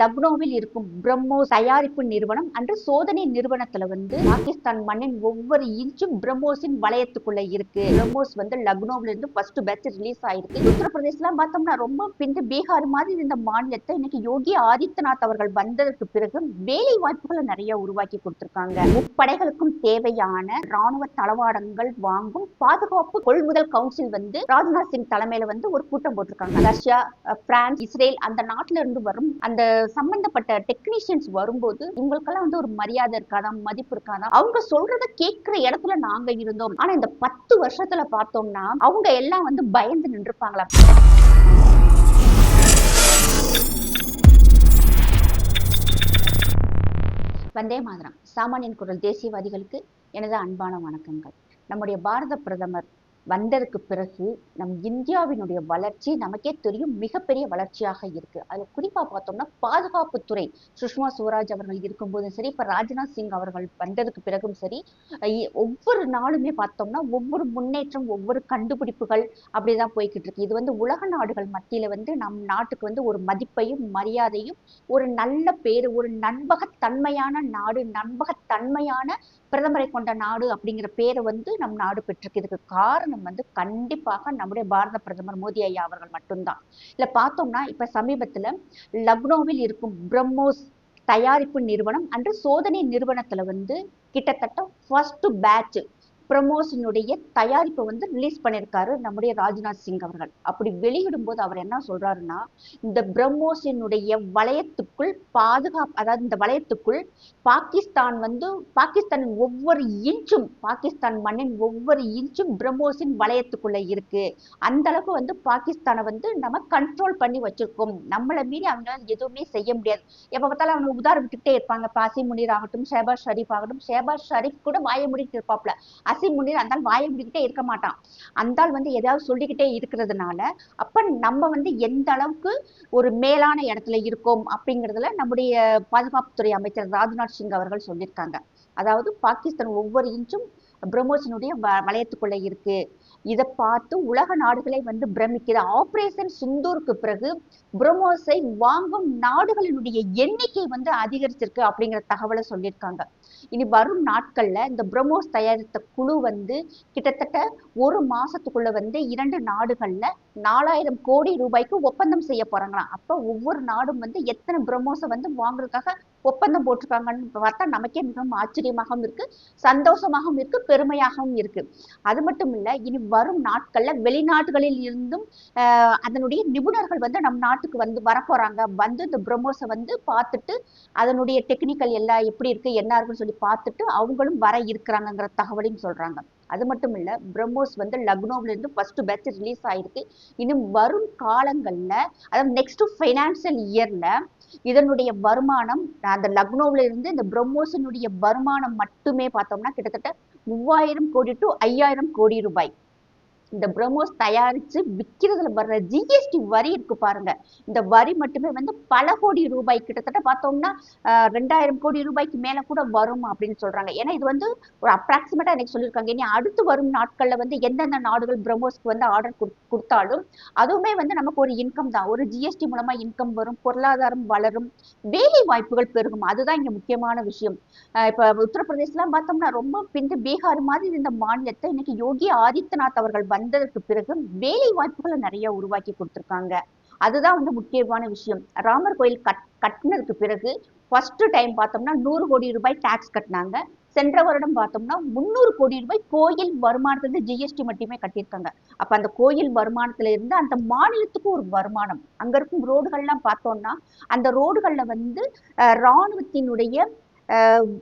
லக்னோவில் இருக்கும் பிரம்மோஸ் தயாரிப்பு நிறுவனம் அன்று சோதனை நிறுவனத்துல வந்து பாகிஸ்தான் மண்ணின் ஒவ்வொரு இன்ச்சும் பிரம்மோஸின் வளையத்துக்குள்ள இருக்கு. பிரம்மோஸ் வந்து லக்னோவில இருந்து ஃபர்ஸ்ட் பேட்ச் ரிலீஸ் ஆயிருக்கு. உத்தரப்பிரதேசலாம் பார்த்தோம்னா ரொம்ப பிந்து பீகார் மாதிரி இந்த மாநிலத்தை இன்னைக்கு யோகி ஆதித்யநாத் அவர்கள் வந்ததற்கு பிறகு வேலை வாய்ப்புகளை நிறைய உருவாக்கி கொடுத்திருக்காங்க. முப்படைகளுக்கும் தேவையான ராணுவ தளவாடங்கள் வாங்கும் பாதுகாப்பு கொள்முதல் கவுன்சில் வந்து ராஜ்நாத் சிங் தலைமையில வந்து ஒரு கூட்டம் போட்டிருக்காங்க. ரஷ்யா பிரான்ஸ் இஸ்ரேல் அந்த நாட்டில இருந்து வரும் அந்த சம்பந்தப்பட்ட டெக்னீஷியன்ஸ் வரும்போது இவங்களுக்கெல்லாம் வந்து ஒரு மரியாதை இருக்காதா? மதிப்பு இருக்காதா? அவங்க சொல்றத கேட்கிற இடத்துல நாங்க இருந்தோம். ஆனா இந்த பத்து வருஷத்துல பார்த்தோம்னா அவங்க எல்லாம் வந்து பயந்து நின்றுப்பாங்களா? வந்தே மாதிரம். சாமானியன் குரல் தேசியவாதிகளுக்கு எனது அன்பான வணக்கங்கள். நம்முடைய பாரத பிரதமர் வந்ததற்கு பிறகு நம் இந்தியாவினுடைய வளர்ச்சி நமக்கே தெரியும் மிகப்பெரிய வளர்ச்சியாக இருக்கு. அதுல குறிப்பா பார்த்தோம்னா பாதுகாப்புத்துறை சுஷ்மா ஸ்வராஜ் அவர்கள் இருக்கும்போதும் சரி இப்ப ராஜ்நாத் சிங் அவர்கள் வந்ததுக்கு பிறகும் சரி ஒவ்வொரு நாளுமே பார்த்தோம்னா ஒவ்வொரு முன்னேற்றம் ஒவ்வொரு கண்டுபிடிப்புகள் அப்படிதான் போய்கிட்டு இருக்கு. இது வந்து உலக நாடுகள் மத்தியில வந்து நம் நாட்டுக்கு வந்து ஒரு மதிப்பையும் மரியாதையும் ஒரு நல்ல பேரு ஒரு நண்பகத்தன்மையான நாடு நண்பகத்தன்மையான பிரதமரை கொண்ட நாடு அப்படிங்கிற பேரை வந்து நம் நாடு பெற்றிருக்கு. இதுக்கு காரணம் வந்து கண்டிப்பாக நம்முடைய பாரத பிரதமர் மோடி ஐயா அவர்கள் மட்டும்தான். இல்ல பார்த்தோம்னா இப்ப சமீபத்துல லக்னோவில் இருக்கும் பிரம்மோஸ் தயாரிப்பு நிறுவனம் அன்று சோதனை நிறுவனத்துல வந்து கிட்டத்தட்ட ஃபர்ஸ்ட் பேட்ச் பிரமோஷனுடைய தயாரிப்பை வந்து ரிலீஸ் பண்ணியிருக்காரு நம்முடைய ராஜ்நாத் சிங் அவர்கள். அப்படி வெளியிடும் போது அவர் என்ன சொல்றாருன்னா இந்த பிரம்மோஸினுடைய வளையத்துக்குள் பாதுகாப்பு அதாவது இந்த வளையத்துக்குள் பாகிஸ்தான் வந்து பாகிஸ்தானின் ஒவ்வொரு இன்ச்சும் பாகிஸ்தான் மண்ணின் ஒவ்வொரு இன்ச்சும் பிரம்மோஸின் வளையத்துக்குள்ள இருக்கு. அந்த அளவுக்கு வந்து பாகிஸ்தானை வந்து நம்ம கண்ட்ரோல் பண்ணி வச்சிருக்கோம். நம்மளை மீறி அவங்க எதுவுமே செய்ய முடியாது. எப்ப பார்த்தாலும் அவங்க உதாரணம் விட்டுக்கிட்டே இருப்பாங்க. பாசி முனீர் ஆகட்டும் ஷேபாஸ் ஷரீஃப் ஆகட்டும் ஷேபாஸ் ஷரீஃப் கூட வாய முடிக்கிட்டு இருப்பாப்ல அசிம் முனீர் அந்த வாயை இருக்க மாட்டான். அந்தால் வந்து எதாவது சொல்லிக்கிட்டே இருக்கிறதுனால அப்ப நம்ம வந்து எந்த அளவுக்கு ஒரு மேலான இடத்துல இருக்கோம் அப்படிங்கிறதுல நம்முடைய பாதுகாப்புத்துறை அமைச்சர் ராஜ்நாத் சிங் அவர்கள் சொல்லியிருக்காங்க. அதாவது பாகிஸ்தான் ஒவ்வொரு இன்ச்சும் பிரம்மோஸினுடைய வ- வளையத்துக்குள்ள இருக்கு. இதை பார்த்து உலக நாடுகளை வந்து பிரமிக்கிற ஆபரேஷன் சிந்தூருக்கு பிறகு பிரம்மோஸை வாங்கும் நாடுகளினுடைய எண்ணிக்கை வந்து அதிகரிச்சிருக்கு அப்படிங்கிற தகவலை சொல்லியிருக்காங்க. இனி வரும் நாட்கள்ல இந்த பிரம்மோஸ் தயாரித்த குழு வந்து கிட்டத்தட்ட ஒரு மாசத்துக்குள்ள வந்து இரண்டு நாடுகள்ல நாலாயிரம் கோடி ரூபாய்க்கு ஒப்பந்தம் செய்ய போறாங்களாம். அப்ப ஒவ்வொரு நாடும் வந்து எத்தனை பிரம்மோஸை வந்து வாங்குறதுக்காக ஒப்பந்தம் போட்டிருக்காங்கன்னு பார்த்தா நமக்கே மிகவும் ஆச்சரியமாகவும் இருக்கு. சந்தோஷமாகவும் இருக்கு பெருமையாகவும் இருக்கு. அது மட்டும் இல்ல இனி வரும் நாட்கள்ல வெளிநாடுகளில் இருந்தும் ஆஹ் அதனுடைய நிபுணர்கள் வந்து நம் நாட்டுக்கு வந்து வரப்போறாங்க. வந்து இந்த பிரம்மோஸை வந்து பார்த்துட்டு அதனுடைய டெக்னிக்கல் எல்லாம் எப்படி இருக்கு என்ன இருக்குன்னு சொல்லி பார்த்துட்டு அவங்களும் வர இருக்கிறாங்கங்கிற தகவலையும் சொல்றாங்க. அது மட்டும் இல்லை பிரம்மோஸ் வந்து லக்னோவிலேருந்து ஃபஸ்ட்டு பேட்ச் ரிலீஸ் ஆயிருக்கு. இன்னும் வரும் காலங்களில் அதாவது நெக்ஸ்ட் ஃபைனான்சியல் இயரில் இதனுடைய வருமானம் அந்த லக்னோவிலேருந்து இந்த பிரம்மோஸினுடைய வருமானம் மட்டுமே பார்த்தோம்னா கிட்டத்தட்ட மூவாயிரம் கோடி டு ஐயாயிரம் கோடி ரூபாய். இந்த பிரம்மோஸ் தயாரிச்சு விற்கிறதுல வர்ற ஜிஎஸ்டி வரி இருக்கு பாருங்க. இந்த வரி மட்டுமே வந்து பல கோடி ரூபாய் கிட்டத்தட்ட பார்த்தோம்னா ரெண்டாயிரம் கோடி ரூபாய்க்கு மேல கூட வரும் அப்படின்னு சொல்றாங்க. ஏன்னா இது வந்து ஒரு அப்ராக்சிமேட்டா எனக்கு சொல்லியிருக்காங்க. இனி அடுத்து வரும் நாட்கள்ல வந்து எந்தெந்த நாடுகள் பிரம்மோஸ்க்கு வந்து ஆர்டர் கொடுத்தாலும் அதுவுமே வந்து நமக்கு ஒரு இன்கம் தான். ஒரு ஜிஎஸ்டி மூலமா இன்கம் வரும் பொருளாதாரம் வளரும் வேலை வாய்ப்புகள் பெருகும். அதுதான் இங்க முக்கியமான விஷயம். இப்ப உத்தரப்பிரதேசலாம் பார்த்தோம்னா ரொம்ப பிந்து பீகார் மாதிரி இந்த மாநிலத்தை இன்னைக்கு யோகி ஆதித்யநாத் அவர்கள் வந்ததற்கு பிறகு வேலை வாய்ப்புகளை நிறைய உருவாக்கி கொடுத்துருக்காங்க. அதுதான் வந்து முக்கியமான விஷயம். ராமர் கோயில் கட் கட்டினதுக்கு பிறகு ஃபர்ஸ்ட் டைம் பார்த்தோம்னா நூறு கோடி ரூபாய் டாக்ஸ் கட்டினாங்க. சென்ற வருடம் பார்த்தோம்னா முந்நூறு கோடி ரூபாய் கோயில் வருமானத்துல ஜிஎஸ்டி மட்டுமே கட்டியிருக்காங்க. அப்ப அந்த கோயில் வருமானத்துல இருந்து அந்த மாநிலத்துக்கு ஒரு வருமானம். அங்க இருக்கும் ரோடுகள்லாம் பார்த்தோம்னா அந்த ரோடுகள்ல வந்து ராணுவத்தினுடைய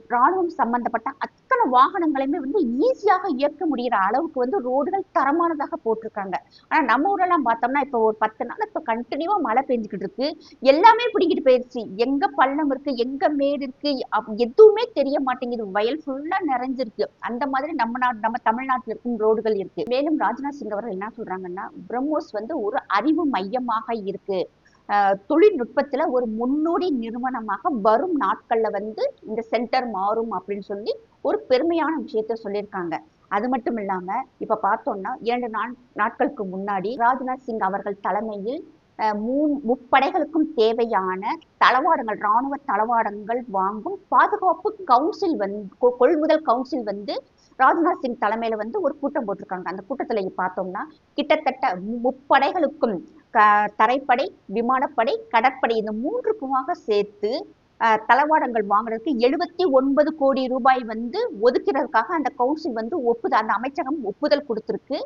ராணுவம் சம்பந்தப்பட்ட அத்தனை வாகனங்களையுமே வந்து ஈஸியாக இயக்க முடிகிற அளவுக்கு வந்து ரோடுகள் தரமானதாக போட்டிருக்காங்க. ஆனா நம்ம ஊரெல்லாம் பார்த்தோம்னா இப்போ ஒரு பத்து நாள் இப்போ கண்டினியூவா மழை பெஞ்சுக்கிட்டு இருக்கு. எல்லாமே பிடிக்கிட்டு போயிடுச்சு எங்க பள்ளம் இருக்கு எங்க மேடு இருக்கு அப்- எதுவுமே தெரிய மாட்டேங்குது. வயல் ஃபுல்லா நிறைஞ்சிருக்கு. அந்த மாதிரி நம்ம நாடு நம்ம தமிழ்நாட்டில் இருக்கும் ரோடுகள் இருக்கு. மேலும் ராஜ்நாத் சிங் அவர்கள் என்ன சொல்றாங்கன்னா பிரம்மோஸ் வந்து ஒரு அறிவு மையமாக இருக்கு. தொழில்நுட்பத்துல ஒரு முன்னோடி நிறுவனமாக வரும் நாட்கள்ல வந்து இந்த சென்டர் மாறும் அப்படின்னு சொல்லி ஒரு பெருமையான விஷயத்த சொல்லியிருக்காங்க. அது மட்டும் இல்லாம இப்ப பார்த்தோம்னா இரண்டு நாள் நாட்களுக்கு முன்னாடி ராஜ்நாத் சிங் அவர்கள் தலைமையில் மூ- முப்படைகளுக்கும் தேவையான தளவாடங்கள் ராணுவ தளவாடங்கள் வாங்கும் பாதுகாப்பு கவுன்சில் வந்து கொ- கொள்முதல் கவுன்சில் வந்து ராஜ்நாத் சிங் தலைமையில வந்து ஒரு கூட்டம் போட்டிருக்காங்க. அந்த கூட்டத்துல பார்த்தோம்னா கிட்டத்தட்ட முப்படைகளுக்கும் க- தரைப்படை விமானப்படை கடற்படை இந்த மூன்றுக்குமாக சேர்த்து தளவாடங்கள் வாங்குறதுக்கு எழுபத்தி ஒன்பது கோடி ரூபாய் வந்து ஒதுக்கிறதுக்காக அந்த கவுன்சில் வந்து ஒப்புதல் அந்த அமைச்சகம் ஒப்புதல் கொடுத்துருக்கு.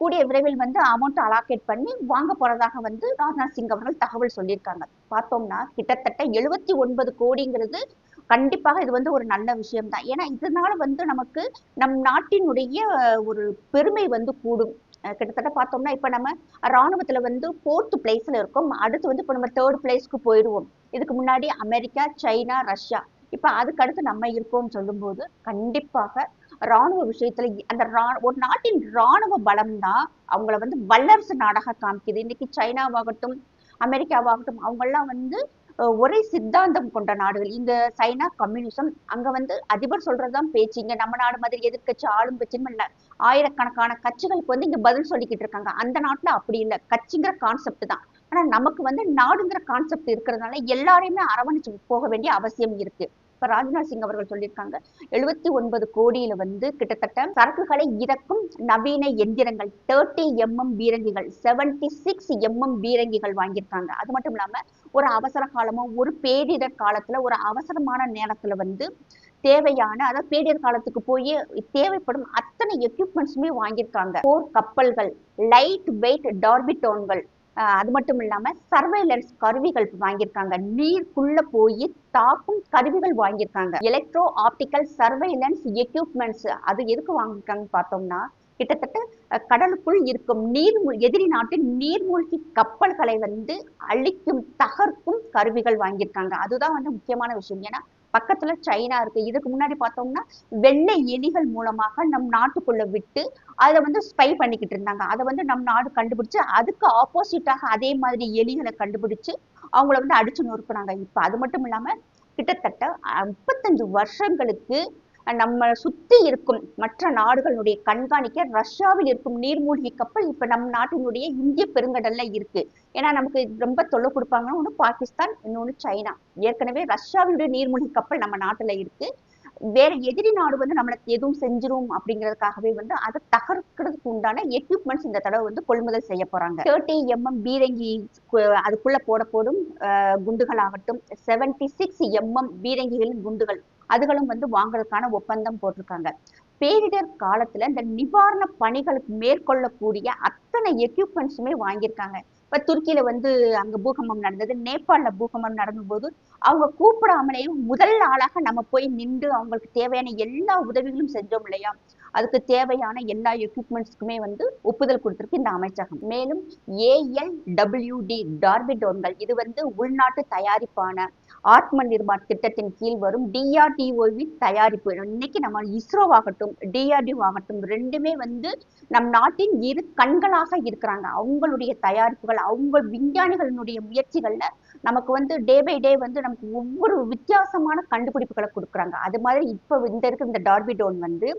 கூடிய விரைவில் வந்து அமௌண்ட் அலாகேட் பண்ணி வாங்க போறதாக வந்து ராஜ்நாத் சிங் அவர்கள் தகவல் சொல்லியிருக்காங்க. பார்த்தோம்னா கிட்டத்தட்ட எழுபத்தி ஒன்பது கோடிங்கிறது கண்டிப்பாக இது வந்து ஒரு நல்ல விஷயம் தான் ஏன்னா இதனால வந்து நமக்கு நம் நாட்டினுடைய ஒரு பெருமை வந்து கூடும். கிட்டத்தட்ட பார்த்தோம்னா இப்போ நம்ம ராணுவத்துல வந்து ஃபோர்த்து பிளேஸ்ல இருக்கோம். அடுத்து வந்து இப்போ நம்ம தேர்ட் பிளேஸ்க்கு போயிடுவோம். இதுக்கு முன்னாடி அமெரிக்கா சைனா ரஷ்யா. இப்போ அதுக்கடுத்து நம்ம இருக்கோம்னு சொல்லும்போது கண்டிப்பாக ராணுவ விஷயத்துல அந்த ஒரு நாட்டின் ராணுவ பலம் தான் அவங்கள வந்து வல்லரசு நாடாக காமிக்குது. இன்னைக்கு சைனாவாகட்டும் அமெரிக்காவாகட்டும் அவங்கெல்லாம் வந்து ஒரே சித்தாந்தம் கொண்ட நாடுகள். இந்த சைனா கம்யூனிசம் அங்க வந்து அதிபர் சொல்றதுதான் பேச்சு. இங்க நம்ம நாடு மாதிரி எதிர்க்கட்சி ஆளும் கட்சின்னு இல்ல. ஆயிரக்கணக்கான கட்சிகளுக்கு வந்து இங்க பதில் சொல்லிக்கிட்டு இருக்காங்க. அந்த நாட்டுல அப்படி இல்ல. கட்சிங்கிற கான்செப்ட் தான். ஆனா நமக்கு வந்து நாடுங்கிற கான்செப்ட் இருக்கிறதுனால எல்லாரையுமே அரவணைச்சு போக வேண்டிய அவசியம் இருக்கு. இப்ப ராஜ்நாத் சிங் அவர்கள் சொல்லியிருக்காங்க எழுபத்தி ஒன்பது கோடியில வந்து கிட்டத்தட்ட சரக்குகளை இறக்கும் நவீன எந்திரங்கள் தேர்ட்டி எம்எம் பீரங்கிகள் செவன்டி சிக்ஸ் எம்எம் பீரங்கிகள் வாங்கியிருக்காங்க. அது மட்டும் இல்லாம ஒரு அவசர காலமோ ஒரு பேரிடர் காலத்துல ஒரு அவசரமான நேரத்துல வந்து தேவையான அதாவது பேரிடர் காலத்துக்கு போய் தேவைப்படும் அத்தனை எக்யூப்மெண்ட்ஸுமே வாங்கியிருக்காங்க. போர் கப்பல்கள் லைட் வெயிட் டார்பிட்டோன்கள் ஆஹ் அது மட்டும் இல்லாம சர்வைலன்ஸ் கருவிகள் வாங்கியிருக்காங்க. நீருக்குள்ள போய் தாக்கும் கருவிகள் வாங்கியிருக்காங்க. எலக்ட்ரோ ஆப்டிக்கல் சர்வைலன்ஸ் எக்யூப்மெண்ட்ஸ் அது எதுக்கு வாங்கியிருக்காங்கன்னு பார்த்தோம்னா கிட்டத்தட்ட கடலுக்குள் இருக்கும் நீர் எதிரி நாட்டின் நீர்மூழ்கி கப்பல்களை வந்து அழிக்கும் தகர்க்கும் கருவிகள் வாங்கியிருக்காங்க. அதுதான் வந்து முக்கியமான விஷயம். ஏன்னா பக்கத்துல சைனா இருக்கு. இதுக்கு முன்னாடி பார்த்தோம்னா வெள்ளை எலிகள் மூலமாக நம் நாட்டுக்குள்ள விட்டு அதை வந்து ஸ்பை பண்ணிக்கிட்டு இருந்தாங்க. அதை வந்து நம் நாடு கண்டுபிடிச்சு அதுக்கு ஆப்போசிட்டாக அதே மாதிரி எலிகளை கண்டுபிடிச்சு அவங்கள வந்து அடிச்சு நொறுக்குனாங்க. இப்ப அது மட்டும் இல்லாம கிட்டத்தட்ட முப்பத்தஞ்சு வருஷங்களுக்கு நம்ம சுத்தி இருக்கும் மற்ற நாடுகளுடைய கண்காணிக்க ரஷ்யாவில் இருக்கும் நீர்மூழ்கி கப்பல் இப்ப நம் நாட்டினுடைய இந்திய பெருங்கடல்ல இருக்கு. ஏன்னா நமக்கு ரொம்ப தொல்லை கொடுப்பாங்க. ஒண்ணு பாகிஸ்தான் இன்னொன்னு சைனா. ஏற்கனவே ரஷ்யாவினுடைய நீர்மூழ்கி கப்பல் நம்ம நாட்டுல இருக்கு. வேற எதிரி நாடு வந்து நம்மளுக்கு எதுவும் செஞ்சிரும் அப்படிங்கிறதுக்காகவே வந்து அதை தகர்க்கிறதுக்கு உண்டான எக்யூப்மெண்ட்ஸ் இந்த தடவை வந்து கொள்முதல் செய்ய போறாங்க. தேர்ட்டி எம்எம் பீரங்கி அதுக்குள்ள அதுக்குள்ள போடப்படும் அஹ், குண்டுகளாகட்டும் செவன்டி சிக்ஸ் எம்எம் பீரங்கிகளின் குண்டுகள். அதுகளும் வந்து வாங்குறதுக்கான ஒப்பந்தம் போட்டிருக்காங்க. பேரிடர் காலத்துல இந்த நிவாரண பணிகளுக்கு மேற்கொள்ளக்கூடிய அத்தனை எக்யூப்மெண்ட்ஸுமே வாங்கியிருக்காங்க. இப்ப துருக்கியில வந்து அங்க பூகம்பம் நடந்தது நேபாளில பூகம்பம் நடந்தபோது அவங்க கூப்பிடாமலேயும் முதல் ஆளாக நம்ம போய் நின்று அவங்களுக்கு தேவையான எல்லா உதவிகளும் செஞ்சோம் இல்லையா? அதுக்கு தேவையான எல்லா எக்யூப்மெண்ட்ஸ்க்குமே வந்து ஒப்புதல் கொடுத்திருக்கு இந்த அமைச்சகம். மேலும் ஏஎல் டபிள்யூடி டார்பிடோன்கள் இது வந்து உள்நாட்டு தயாரிப்பான ஆத்ம நிர்பார் திட்டத்தின் கீழ் வரும் டிஆர்டிஓவின் தயாரிப்பு. இன்னைக்கு நம்ம இஸ்ரோ ஆகட்டும் டிஆர்டிஓ ஆகட்டும் ரெண்டுமே வந்து நம் நாட்டின் இரு கண்களாக இருக்கிறாங்க. அவங்களுடைய தயாரிப்புகள் அவங்க விஞ்ஞானிகளினுடைய முயற்சிகள்ல நமக்கு வந்து டே பை டே வந்து நமக்கு ஒவ்வொரு வித்தியாசமான கண்டுபிடிப்புகளை கொடுக்குறாங்க. அது மாதிரி இப்போ இந்த இருக்கிற இந்த டார்பிடோன் வந்து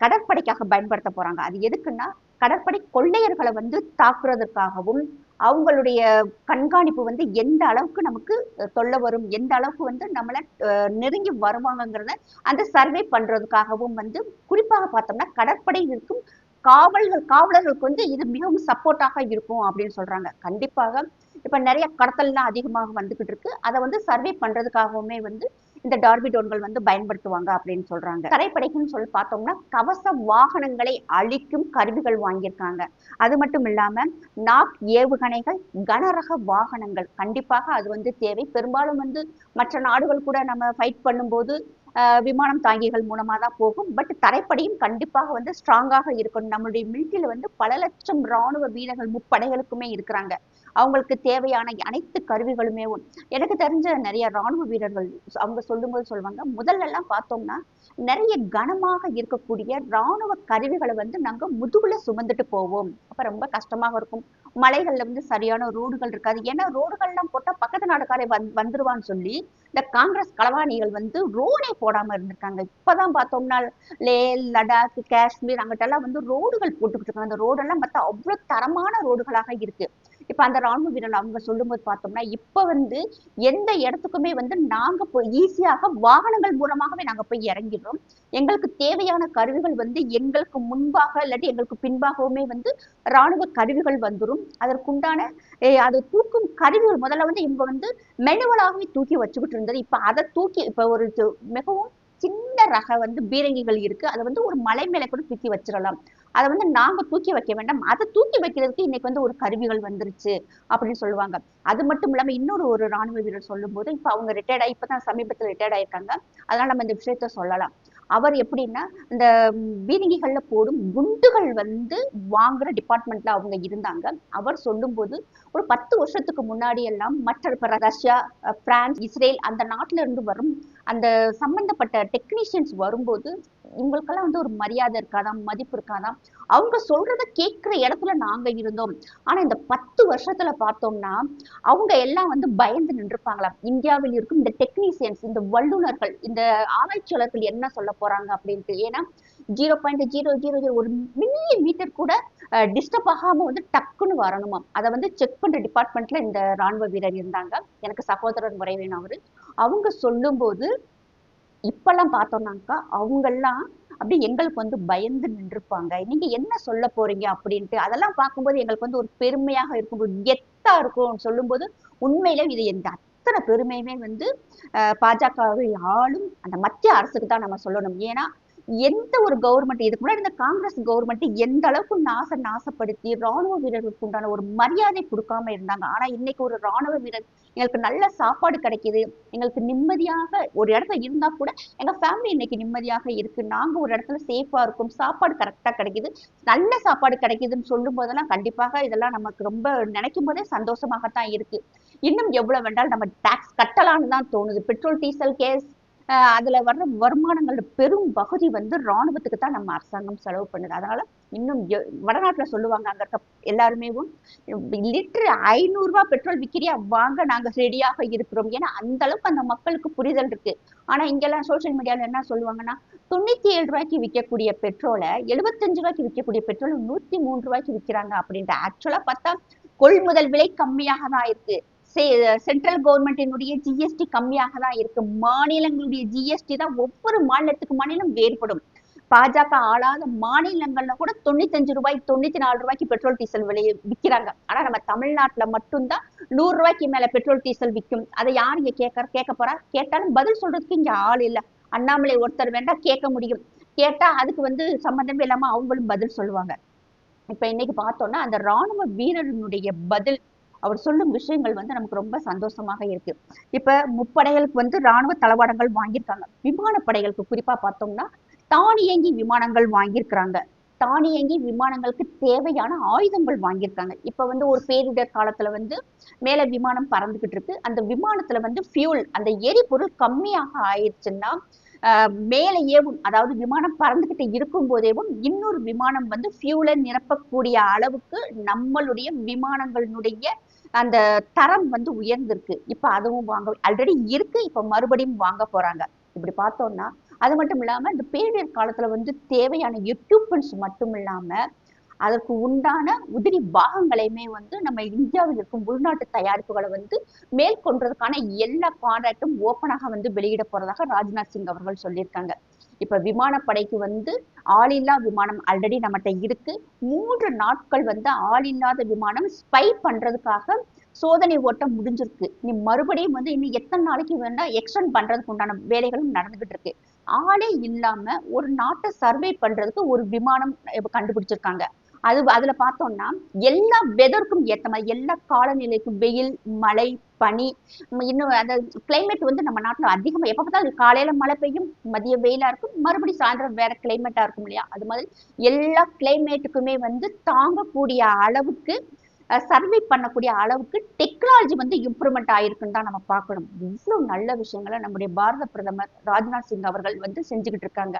கடற்படைக்காக பயன்படுத்த போறாங்க. அது எதுக்குன்னா கடற்படை கொள்ளையர்களை வந்து தாக்குறதுக்காகவும் அவங்களுடைய கண்காணிப்பு வந்து எந்த அளவுக்கு நமக்கு அஹ், தொல்லை வரும் எந்த அளவுக்கு வந்து நம்மளை நெருங்கி வருவாங்கங்கிறத அந்த சர்வே பண்றதுக்காகவும் வந்து குறிப்பாக பார்த்தோம்னா கடற்படை இருக்கும் காவல்கள் காவலர்களுக்கு வந்து இது மிகவும் சப்போர்ட்டாக இருக்கும் அப்படின்னு சொல்றாங்க. கண்டிப்பாக இப்ப நிறைய கடத்தல்லாம் அதிகமாக வந்துகிட்டு இருக்கு. அதை வந்து சர்வே பண்றதுக்காகவுமே வந்து இந்த டார்பிடோன்கள் வந்து பயன்படுத்துவாங்க அப்படின்னு சொல்றாங்க. தரைப்படைக்குன்னு சொல்லி பார்த்தோம்னா கவச வாகனங்களை அழிக்கும் கருவிகள் வாங்கியிருக்காங்க. அது மட்டும் இல்லாம நாக் ஏவுகணைகள் கனரக வாகனங்கள். கண்டிப்பாக அது வந்து தேவை. பெரும்பாலும் வந்து மற்ற நாடுகள் கூட நம்ம ஃபைட் பண்ணும்போது விமானம் தாங்கிகள் மூலமா தான் போகும். பட் தரைப்படையும் கண்டிப்பாக வந்து ஸ்ட்ராங்காக இருக்கணும். நம்மளுடைய மிலிட்டரியில வந்து பல லட்சம் ராணுவ வீரர்கள் முப்படைகளுக்குமே இருக்கிறாங்க. அவங்களுக்கு தேவையான அனைத்து கருவிகளுமே எனக்கு தெரிஞ்ச நிறைய ராணுவ வீரர்கள் அவங்க சொல்லும்போது சொல்லுவாங்க முதல்ல எல்லாம் பார்த்தோம்னா நிறைய கனமாக இருக்கக்கூடிய ராணுவ கருவிகளை வந்து நாங்க முதுகுல சுமந்துட்டு போவோம். அப்ப ரொம்ப கஷ்டமாக இருக்கும். மலைகள்ல வந்து சரியான ரோடுகள் இருக்காது. ஏன்னா ரோடுகள்லாம் போட்டா பக்கத்து நாடுக்காரே வந் வந்துருவான்னு சொல்லி இந்த காங்கிரஸ் களவாணிகள் வந்து ரோடே போடாம இருந்திருக்காங்க. இப்பதான் பார்த்தோம்னா லே லடாக் காஷ்மீர் அங்கிட்டெல்லாம் வந்து ரோடுகள் போட்டுக்கிட்டு இருக்காங்க. அந்த ரோடெல்லாம் பார்த்தா அவ்வளவு தரமான ரோடுகளாக இருக்கு. இப்ப அந்த ராணுவ வீரர் அவங்க சொல்லும்போது பார்த்தோம்னா இப்ப வந்து எந்த இடத்துக்குமே வந்து நாங்க போய் ஈஸியாக வாகனங்கள் மூலமாகவே நாங்க போய் இறங்கிடுறோம். எங்களுக்கு தேவையான கருவிகள் வந்து எங்களுக்கு முன்பாக இல்லாட்டி எங்களுக்கு பின்பாகவுமே வந்து ராணுவ கருவிகள் வந்துடும் அதற்குண்டான அது தூக்கும் கருவிகள் முதல்ல வந்து இவங்க வந்து மெனுவலாகவே தூக்கி வச்சுக்கிட்டு இருந்தது. இப்ப அதை தூக்கி இப்ப ஒரு மிகவும் சின்ன ரக வந்து பீரங்கிகள் இருக்கு. அதை வந்து ஒரு மலை மேல கூட தூக்கி வச்சிடலாம். அதை வந்து நாங்க தூக்கி வைக்க வேண்டாம். அதை தூக்கி வைக்கிறதுக்கு இன்னைக்கு வந்து ஒரு கருவிகள் வந்துருச்சு அப்படின்னு சொல்லுவாங்க. அது மட்டும் இல்லாம இன்னொரு ஒரு ராணுவ வீரர் சொல்லும்போது இப்ப அவங்க ரிட்டையர்ட் ஆகி இப்பதான் சமீபத்துல ரிட்டையர்ட் ஆயிருக்காங்க. அதனால நம்ம இந்த விஷயத்த சொல்லலாம். அவர் எப்படின்னா இந்த ம், பீரங்கிகள்ல போடும் குண்டுகள் வந்து வாங்குற டிபார்ட்மெண்ட்ல அவங்க இருந்தாங்க. அவர் சொல்லும்போது ஒரு பத்து வருஷத்துக்கு முன்னாடி எல்லாம் மற்ற ரஷ்யா பிரான்ஸ் இஸ்ரேல் அந்த நாட்டுல இருந்து வரும் அந்த சம்பந்தப்பட்ட டெக்னீஷியன்ஸ் வரும்போது இவங்களுக்கெல்லாம் வந்து ஒரு மரியாதை இருக்காதாம் மதிப்பு இருக்காதாம் அவங்க சொல்றத கேட்கிற இடத்துல நாங்க இருந்தோம். ஆனா இந்த பத்து வருஷத்துல பார்த்தோம்னா அவங்க எல்லாம் வந்து பயந்து நின்றுப்பாங்களாம். இந்தியாவில் இருக்கும் இந்த டெக்னீசியன்ஸ் இந்த வல்லுநர்கள் இந்த ஆராய்ச்சியாளர்கள் என்ன சொல்ல போறாங்க? அப்படின்ட்டு. ஏன்னா zero point zero zero zero ஒரு மில்லி மீட்டர் கூட டிஸ்டர்ப் ஆகாம வந்து டக்குன்னு வரணுமாம் அதை வந்து செக் பண்ற டிபார்ட்மெண்ட்ல இந்த ராணுவ வீரர் இருந்தாங்க. எனக்கு சகோதரர் முறை வேணும் அவரு. அவங்க சொல்லும்போது இப்பெல்லாம் பார்த்தோம்னாக்கா அவங்கெல்லாம் அப்படி எங்களுக்கு வந்து பயந்து நின்றுப்பாங்க. நீங்க என்ன சொல்ல போறீங்க அப்படின்ட்டு அதெல்லாம் பார்க்கும்போது எங்களுக்கு வந்து ஒரு பெருமையாக இருக்கும். ஒரு கெத்தா இருக்கும் சொல்லும்போது உண்மையில இது எந்த அத்தனை பெருமையுமே வந்து பாஜகவை ஆளும் அந்த மத்திய அரசுக்கு தான் நம்ம சொல்லணும். ஏன்னா எந்த ஒரு கவர்மெண்ட் இதுக்கு முன்னாடி இந்த காங்கிரஸ் கவர்மெண்ட் எந்த அளவுக்கு நாச நாசப்படுத்தி ராணுவ வீரர்களுக்கு உண்டான ஒரு மரியாதை கொடுக்காம இருந்தாங்க. ஆனா இன்னைக்கு ஒரு ராணுவ வீரர் எங்களுக்கு நல்ல சாப்பாடு கிடைக்குது எங்களுக்கு நிம்மதியாக ஒரு இடத்துல இருந்தா கூட எங்க ஃபேமிலி இன்னைக்கு நிம்மதியாக இருக்கு. நாங்க ஒரு இடத்துல சேஃபா இருக்கும். சாப்பாடு கரெக்டா கிடைக்குது. நல்ல சாப்பாடு கிடைக்குதுன்னு சொல்லும் போதெல்லாம் கண்டிப்பாக இதெல்லாம் நமக்கு ரொம்ப நினைக்கும் போதே சந்தோஷமாகத்தான் இருக்கு. இன்னும் எவ்வளவு வேண்டாலும் நம்ம டாக்ஸ் கட்டலாம்னு தான் தோணுது. பெட்ரோல் டீசல் கேஸ் அதுல வர்ற வருமானங்களோட பெரும் பகுதி வந்து ராணுவத்துக்கு தான் நம்ம அரசாங்கம் செலவு பண்ணுது. அதனால இன்னும் எ- வடநாட்டுல சொல்லுவாங்க அங்க இருக்க எல்லாருமே லிட்டர் ஐநூறு ரூபாய் பெட்ரோல் விக்கிறியா? வாங்க நாங்க ரெடியாக இருக்கிறோம். ஏன்னா அந்த அளவுக்கு அந்த மக்களுக்கு புரிதல் இருக்கு. ஆனா இங்கெல்லாம் சோசியல் மீடியால என்ன சொல்லுவாங்கன்னா தொண்ணூத்தி ஏழு ரூபாய்க்கு விற்கக்கூடிய பெட்ரோலை எழுபத்தஞ்சு ரூபாய்க்கு விற்கக்கூடிய பெட்ரோல் நூத்தி மூன்று ரூபாய்க்கு விற்கிறாங்க அப்படின்ற ஆக்சுவலா பார்த்தா கொள்முதல் விலை கம்மியாக தான் இருக்கு. சென்ட்ரல் கவர்மெண்டினுடைய ஜிஎஸ்டி கம்மியாக தான் இருக்கு. மாநிலங்களுடைய ஜிஎஸ்டி தான் ஒவ்வொரு மாநிலத்துக்கு மாநிலம் வேறுபடும். பாஜக ஆளாத மாநிலங்கள்ல கூட தொண்ணூத்தஞ்சு ரூபாய் தொண்ணூத்தி நாலு ரூபாய்க்கு பெட்ரோல் டீசல் விலையை விக்கிறாங்க ஆனா நம்ம தமிழ்நாட்டுல மட்டும்தான் நூறு ரூபாய்க்கு மேல பெட்ரோல் டீசல் விற்கும் அதை யார் இங்க கேட்க கேட்க போறா? கேட்டாலும் பதில் சொல்றதுக்கு இங்க ஆள் இல்ல. அண்ணாமலை ஒருத்தர் வேண்டா கேட்க முடியும். கேட்டா அதுக்கு வந்து சம்பந்தமே இல்லாம அவங்களும் பதில் சொல்லுவாங்க. இப்ப இன்னைக்கு பார்த்தோம்னா அந்த ராணுவ வீரனுடைய பதில் அவர் சொல்லும் விஷயங்கள் வந்து நமக்கு ரொம்ப சந்தோஷமாக இருக்கு. இப்ப முப்படைகளுக்கு வந்து ராணுவ தளவாடங்கள் வாங்கியிருக்காங்க. விமானப்படைகளுக்கு குறிப்பா பார்த்தோம்னா தானியங்கி விமானங்கள் வாங்கியிருக்கிறாங்க. தானியங்கி விமானங்களுக்கு தேவையான ஆயுதங்கள் வாங்கியிருக்காங்க. இப்ப வந்து ஒரு பேரிடர் காலத்துல வந்து மேல விமானம் பறந்துகிட்டு இருக்கு. அந்த விமானத்துல வந்து ஃபியூல் அந்த எரிபொருள் கம்மியாக ஆயிடுச்சுன்னா ஆஹ் ஏவும் அதாவது விமானம் பறந்துகிட்டு இருக்கும் போதேவும் இன்னொரு விமானம் வந்து ஃபியூலை நிரப்பக்கூடிய அளவுக்கு நம்மளுடைய விமானங்களுடைய அந்த தரம் வந்து உயர்ந்திருக்கு. இப்ப அதுவும் வாங்க ஆல்ரெடி இருக்கு. இப்ப மறுபடியும் வாங்க போறாங்க. இப்படி பார்த்தோம்னா அது மட்டும் இல்லாம இந்த பேரிடர் காலத்துல வந்து தேவையான எக்யூப்மெண்ட்ஸ் மட்டும் இல்லாம அதற்கு உண்டான உதிரி பாகங்களையுமே வந்து நம்ம இந்தியாவில் இருக்கும் உள்நாட்டு தயாரிப்புகளை வந்து மேற்கொண்டதுக்கான எல்லா கான்ட்ராக்டும் ஓப்பனாக வந்து வெளியிட போறதாக ராஜ்நாத் சிங் அவர்கள் சொல்லியிருக்காங்க. இப்ப விமானப்படைக்கு வந்து ஆளில்லா விமானம் ஆல்ரெடி நம்மகிட்ட இருக்கு. மூன்று நாட்கள் வந்து ஆளில்லாத விமானம் ஸ்பை பண்றதுக்காக சோதனை ஓட்டம் முடிஞ்சிருக்கு. நீ மறுபடியும் வந்து இன்னும் எத்தனை நாளைக்கு வேணா எக்ஸ்டெண்ட் பண்றதுக்கு உண்டான வேலைகளும் நடந்துகிட்டு இருக்கு. ஆளே இல்லாம ஒரு நாட்டை சர்வே பண்றதுக்கு ஒரு விமானம் கண்டுபிடிச்சிருக்காங்க. அது அதுல பார்த்தோம்னா எல்லா வெதர்க்கும் ஏத்த மாதிரி எல்லா காலநிலைக்கும் வெயில் மழை பனி இன்னும் அந்த கிளைமேட் வந்து நம்ம நாட்டுல அதிகமா எப்ப பார்த்தாலும் காலையில மழை பெய்யும் மதிய வெயிலா இருக்கும் மறுபடியும் சாயந்தரம் வேற கிளைமேட்டா இருக்கும் இல்லையா? அது மாதிரி எல்லா கிளைமேட்டுக்குமே வந்து தாங்கக்கூடிய அளவுக்கு சர்வே பண்ணக்கூடிய அளவுக்கு டெக்னாலஜி வந்து இம்ப்ரூவ்மெண்ட் ஆயிருக்குன்னு தான் நம்ம பார்க்கணும். இவ்வளவு நல்ல விஷயங்களை நம்முடைய பாரத பிரதமர் ராஜ்நாத் சிங் அவர்கள் வந்து செஞ்சுக்கிட்டு இருக்காங்க.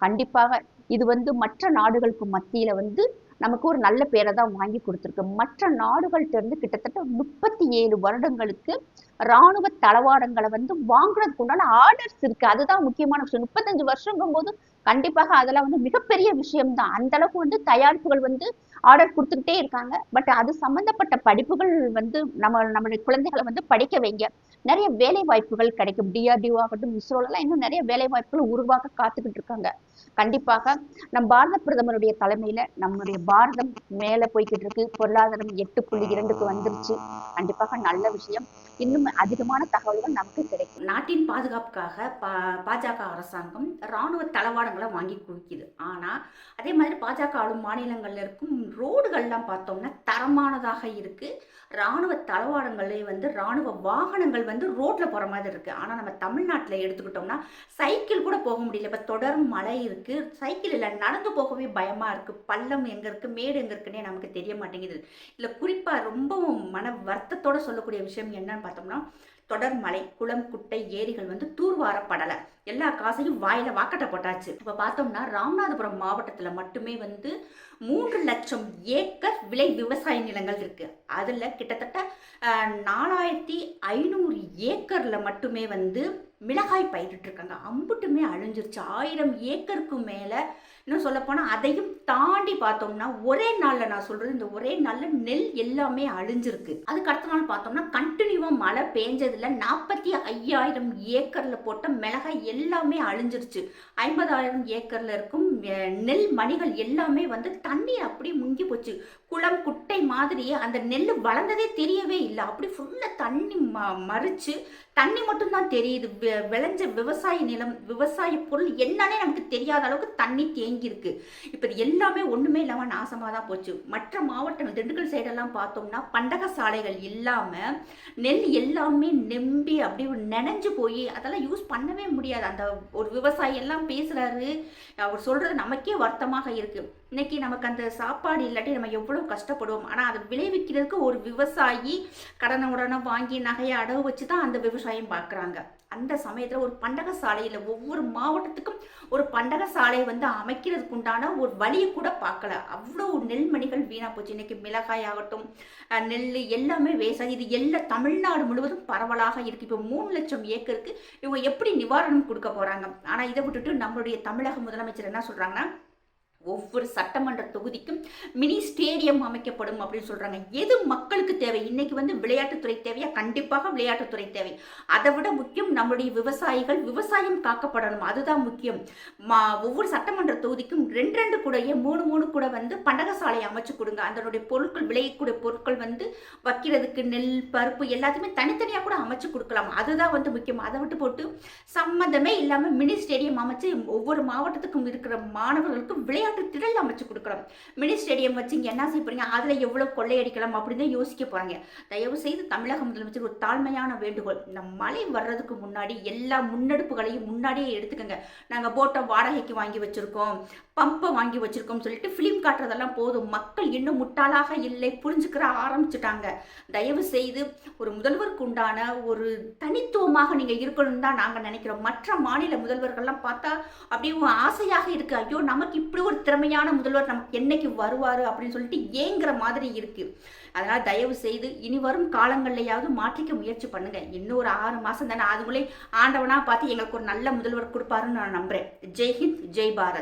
கண்டிப்பாக இது வந்து மற்ற நாடுகளுக்கு மத்தியில வந்து நமக்கு ஒரு நல்ல பேரை தான் வாங்கி கொடுத்துருக்கு. மற்ற நாடுகள்ட்ட இருந்து கிட்டத்தட்ட முப்பத்தி ஏழு வருடங்களுக்கு ராணுவ தளவாடங்களை வந்து வாங்குறதுக்கு உண்டான ஆர்டர்ஸ் இருக்கு. அதுதான் முக்கியமான விஷயம். முப்பத்தஞ்சு வருஷங்கும் போது கண்டிப்பாக அதெல்லாம் வந்து மிகப்பெரிய விஷயம்தான். அந்த அளவுக்கு வந்து தயாரிப்புகள் வந்து ஆர்டர் கொடுத்துக்கிட்டே இருக்காங்க. பட் அது சம்பந்தப்பட்ட படிப்புகள் வந்து நம்ம நம்மளுடைய குழந்தைகளை வந்து படிக்க வைங்க. நிறைய வேலை வாய்ப்புகள் கிடைக்கும் டிஆர்டிஓ ஆகட்டும் இஸ்ரோலாம் இன்னும் நிறைய வேலை வாய்ப்புகள் உருவாக்க காத்துக்கிட்டு இருக்காங்க. கண்டிப்பாக நம் பாரத பிரதமருடைய தலைமையில நம்முடைய பாரதம் மேல போய்கிட்டு இருக்கு. பொருளாதாரம் எட்டு புள்ளி இரண்டுக்கு வந்துருச்சு. கண்டிப்பாக நல்ல விஷயம். இன்னும் அதிகமான தகவல்கள் நமக்கு கிடைக்கும். நாட்டின் பாதுகாப்புக்காக பா பாஜக அரசாங்கம் ராணுவ தளவாடங்களை வாங்கி குவிக்குது. ஆனா அதே மாதிரி பாஜக ஆளும் மாநிலங்கள்ல இருக்கும் ரோடுகள்லாம் பார்த்தோம்னா தரமானதாக இருக்கு. இராணுவ தளவாடங்களே வந்து இராணுவ வாகனங்கள் வந்து ரோட்டில் போகிற மாதிரி இருக்குது ஆனால் நம்ம தமிழ்நாட்டில் எடுத்துக்கிட்டோம்னா சைக்கிள் கூட போக முடியல. இப்போ தொடர் மழை இருக்குது சைக்கிள் இல்லை நடந்து போகவே பயமாக இருக்குது பள்ளம் எங்கே இருக்குது மேடு எங்கே இருக்குன்னே நமக்கு தெரிய மாட்டேங்குது. இதில் குறிப்பாக ரொம்பவும் மன வருத்த வருத்தத்தோட சொல்லக்கூடிய விஷயம் என்னன்னு பார்த்தோம்னா தொடர் மலை குளம் குட்டை ஏரிகள் வந்து தூர்வாரப்படலை. எல்லா காசையும் வாயில வாக்கட்ட போட்டாச்சு. இப்போ பார்த்தோம்னா ராமநாதபுரம் மாவட்டத்தில் மட்டுமே வந்து மூன்று லட்சம் ஏக்கர் விலை விவசாய நிலங்கள் இருக்கு. அதில் கிட்டத்தட்ட நாலாயிரத்தி ஐநூறு ஏக்கரில் மட்டுமே வந்து மிளகாய் பயிரிட்டு இருக்காங்க அம்புட்டுமே அழிஞ்சிருச்சு. ஆயிரம் ஏக்கருக்கு மேலே இன்னும் சொல்லப்போனால் அதையும் தாண்டி பார்த்தோம்னா ஒரே நாளில் நான் சொல்கிறது இந்த ஒரே நாளில் நெல் எல்லாமே அழிஞ்சிருக்கு. அதுக்கு அடுத்த நாள் பார்த்தோம்னா கண்டினியூவாக மழை பெஞ்சதில் நாற்பத்தி ஐயாயிரம் ஏக்கரில் போட்ட மிளகாய் எல்லாமே அழிஞ்சிருச்சு. ஐம்பதாயிரம் ஏக்கரில் இருக்கும் நெல் மணிகள் எல்லாமே வந்து தண்ணி அப்படியே முங்கி போச்சு. குளம் குட்டை மாதிரியே அந்த நெல் வளர்ந்ததே தெரியவே இல்லை. அப்படி ஃபுல்லாக தண்ணி ம மறிச்சு தண்ணி மட்டும்தான் தெரியுது. விளைஞ்ச விவசாய நிலம் விவசாய பொருள் என்னன்னே நமக்கு தெரியாத அளவுக்கு தண்ணி தேங்கியிருக்கு. இப்போ இது எல்லாமே ஒன்றுமே இல்லாமல் நாசமாக தான் போச்சு. மற்ற மாவட்டம் திண்டுக்கல் சைடெல்லாம் பார்த்தோம்னா பண்டக சாலைகள் இல்லாமல் நெல் எல்லாமே நெம்பி அப்படி நினைஞ்சு போய் அதெல்லாம் யூஸ் பண்ணவே முடியாது. அந்த ஒரு விவசாயி எல்லாம் பேசுகிறாரு அவர் சொல்கிறது நமக்கே வருத்தமாக இருக்குது இன்னைக்கு நமக்கு அந்த சாப்பாடு இல்லாட்டி நம்ம எவ்வளோ கஷ்டப்படுவோம். ஆனால் அதை விளைவிக்கிறதுக்கு ஒரு விவசாயி கடனை உடனே வாங்கி நகையை அடவு வச்சு தான் அந்த விவசாயம் பார்க்குறாங்க. அந்த சமயத்தில் ஒரு பண்டக சாலையில் ஒவ்வொரு மாவட்டத்துக்கும் ஒரு பண்டக சாலையை வந்து அமைக்கிறதுக்கு உண்டான ஒரு வழியை கூட பார்க்கல. அவ்வளோ நெல்மணிகள் வீணாக போச்சு. இன்றைக்கி மிளகாய் ஆகட்டும் நெல் எல்லாமே வேஸ்டாக இது எல்லா தமிழ்நாடு முழுவதும் பரவலாக இருக்குது இப்போ மூணு லட்சம் ஏக்கருக்கு இவங்க எப்படி நிவாரணம் கொடுக்க போகிறாங்க ஆனால் இதை விட்டுட்டு நம்மளுடைய தமிழக முதலமைச்சர் என்ன சொல்கிறாங்கன்னா ஒவ்வொரு சட்டமன்ற தொகுதிக்கும் மினி ஸ்டேடியம் அமைக்கப்படும் அப்படின்னு சொல்கிறாங்க எது மக்களுக்கு தேவை? இன்னைக்கு வந்து விளையாட்டுத்துறை தேவையா? கண்டிப்பாக விளையாட்டுத்துறை தேவை. அதை விட முக்கியம் நம்மளுடைய விவசாயிகள் விவசாயம் காக்கப்படணும். அதுதான் முக்கியம். மா ஒவ்வொரு சட்டமன்ற தொகுதிக்கும் ரெண்டு ரெண்டு கூடைய மூணு மூணு கூட வந்து பண்டகசாலை அமைச்சு கொடுங்க. அதனுடைய பொருட்கள் விளையக்கூடிய பொருட்கள் வந்து வைக்கிறதுக்கு நெல் பருப்பு எல்லாத்தையுமே தனித்தனியாக கூட அமைச்சு கொடுக்கலாம். அதுதான் வந்து முக்கியம். அதை விட்டு போட்டு சம்மந்தமே இல்லாமல் மினி ஸ்டேடியம் அமைச்சு ஒவ்வொரு மாவட்டத்துக்கும் இருக்கிற மாணவர்களுக்கும் விளையாட்டு திடல் அமைச்சு கொடுக்கலாம் மினி ஸ்டேடியம் வச்சு இங்கே என்ன செய்ய போறீங்க? அதில் எவ்வளோ கொள்ளையடிக்கலாம் அப்படின்னு தான் யோசிக்க போறாங்க. தயவு செய்து தமிழக முதலமைச்சர் ஒரு தாழ்மையான வேண்டுகோள். இந்த மழை வர்றதுக்கு முன்னாடி எல்லா முன்னெடுப்புகளையும் முன்னாடியே எடுத்துக்கோங்க. நாங்கள் போட்டை வாடகைக்கு வாங்கி வச்சிருக்கோம். பம்பை வாங்கி வச்சுருக்கோம் சொல்லிட்டு ஃபிலிம் காட்டுறதெல்லாம் போதும். மக்கள் இன்னும் முட்டாளாக இல்லை புரிஞ்சுக்கிற ஆரம்பிச்சுட்டாங்க. தயவு செய்து ஒரு முதல்வருக்கு உண்டான ஒரு தனித்துவமாக நீங்கள் இருக்கணும்னு தான் நாங்கள் நினைக்கிறோம். மற்ற மாநில முதல்வர்கள்லாம் பார்த்தா அப்படியே ஆசையாக இருக்கு. ஐயோ நமக்கு இப்படி ஒரு திறமையான முதல்வர் நமக்கு என்னைக்கு வருவார் அப்படின்னு சொல்லிட்டு ஏங்குற மாதிரி இருக்கு. அதனால் தயவு செய்து இனி வரும் காலங்கள்லையாவது மாற்றிக்க முயற்சி பண்ணுங்க. இன்னும் ஒரு ஆறு மாதம் தானே அதுக்குள்ளே ஆண்டவனாக பார்த்து எங்களுக்கு ஒரு நல்ல முதல்வர் கொடுப்பாருன்னு நான் நம்புறேன். ஜெய் ஹிந்த் ஜெய் பாரத்.